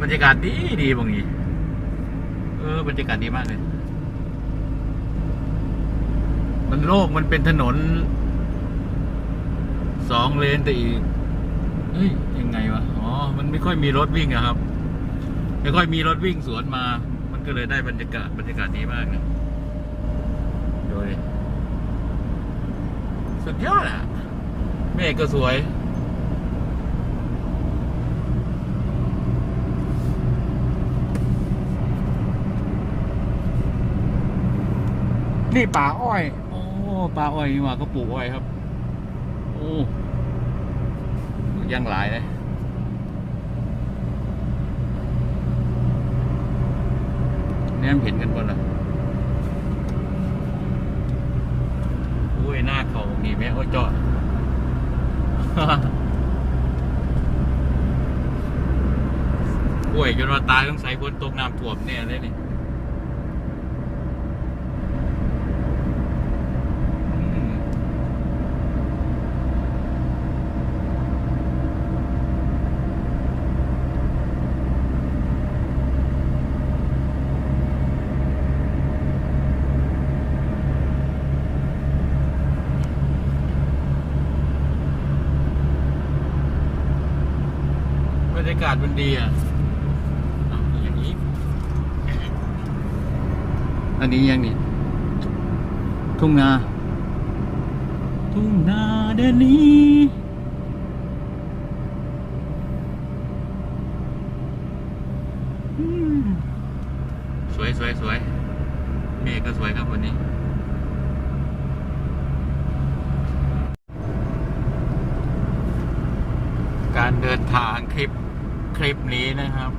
บรรยากาศดีดีบางนี้เออบรรยากาศดีมากเลย มันโล่งมันเป็นถนนสองเลนแต่อีกเฮ้ยยังไงวะอ๋อมันไม่ค่อยมีรถวิ่งอะครับ ไม่ค่อยมีรถวิ่งสวนมา มันก็เลยได้บรรยากาศบรรยากาศดีมากนะดูดิสุดยอดอะเมฆก็สวย นี่ป่าอ้อย โอ้ปลาอ้อยนี่หว่าก็ปลูกอ้อยครับ โอ้ยังหลายเลยเนี่ยเห็นกันหมดเลยโอ้ยหน้าเขานี่แม่โอ้จาะป่วยจนว่าตายต้องใส่ฝนตกน้ำท่วมเนี่ยเลยนี่ รรยากาศมันดีอะอ้าวอย่างนี้ อันนี้ยังนี่ทุ่งนา ทุ่งนาเดนนี้อืมสวยสวยสวยเมฆก็สวยครับวันนี้การเดินทางคลิป คลิปนี้นะครับ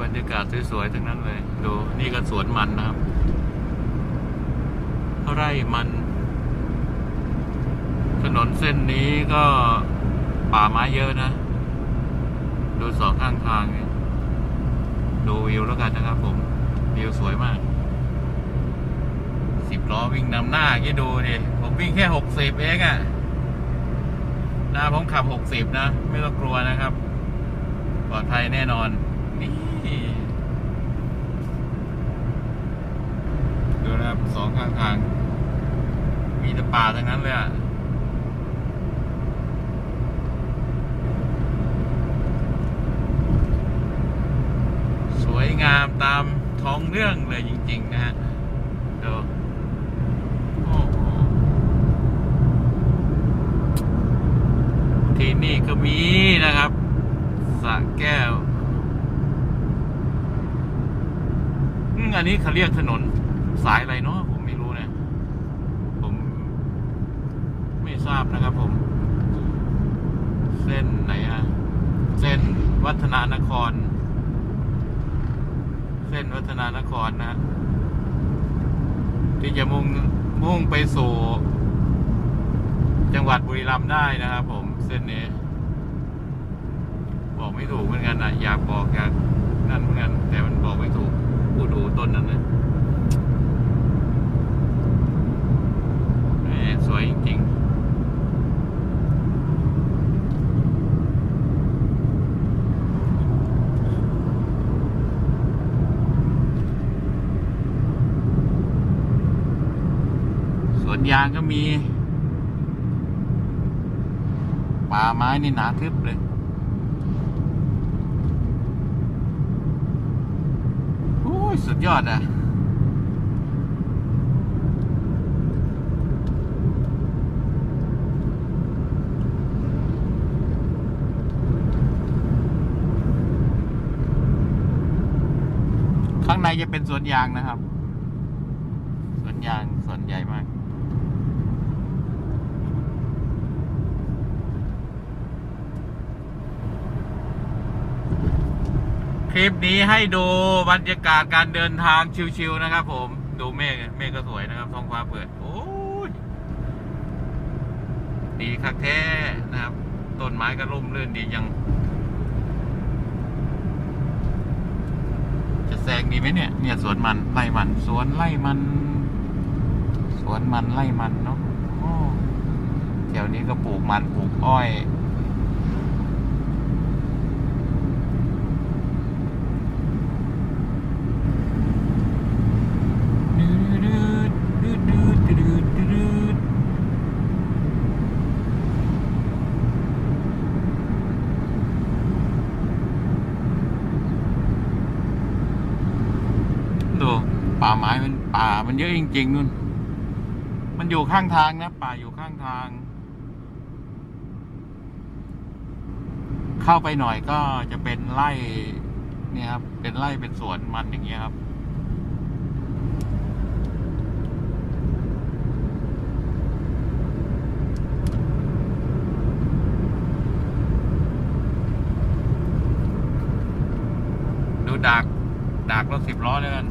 บรรยากาศสวยๆทั้งนั้นเลย ดูนี่ก็สวนมันนะครับไร่มัน ถนนเส้นนี้ก็ป่าไม้เยอะนะ ดูสองข้างทางดูวิวแล้วกันนะครับผมวิวสวยมากสิบล้อวิ่งนำหน้ากี่ดูดิผมวิ่งแค่หกสิบเองอะ่ะนะผมขับหกสิบนะ ไม่ต้องกลัวนะครับ ปลอดภัยแน่นอน นี่ดูนะครับสองข้างทาง มีแต่ป่าทั้งนั้นเลยอะสวยงามตามท้องเรื่องเลยจริง ๆ นะฮะดูที่นี่ก็มีนะครับ ระแก้วอันนี้เขาเรียกถนนสายอะไรเนาะผมไม่รู้นะผม ไม่ทราบนะครับผม เส้นไหนอะเส้นวัฒนานคร เส้นวัฒนานครนะฮะที่จะมุ่งมุ่งไปสู่จังหวัดบุรีรัมย์ได้นะครับผม เส้นนี้ บอกไม่ถูกเหมือนกันนะอยากบอกอยากนั่นเหมือนกันแต่มันบอกไม่ถูกผู้ดูต้นนั้นนะสวยจริงๆสวนยางก็มีป่าไม้นี่หนาทึบเลย โอ้ ยสุดยอดนะข้างในจะเป็นสวนยางนะครับ สวนยางสวนใหญ่มาก คลิปนี้ให้ดูบรรยากาศการเดินทางชิวๆนะครับผม ดูเมฆเมฆก็สวยนะครับท้องฟ้าเปิด โอ้ยดีคักแท้นะครับ ต้นไม้ก็ร่มรื่นดียัง จะแซงดีไหมเนี่ย เนี่ยสวนมันไร่มัน สวนไร่มัน สวนมันไร่มันเนาะแถวนี้ก็ปลูกมันปลูกอ้อย ป่าไม้มันป่ามันเยอะจริงๆนู่น มันอยู่ข้างทางนะ ป่าอยู่ข้างทาง เข้าไปหน่อยก็จะเป็นไร่เนี่ยครับ เป็นไร่เป็นสวนมันอย่างเงี้ยครับดูดักดักรถสิบล้อแล้วกัน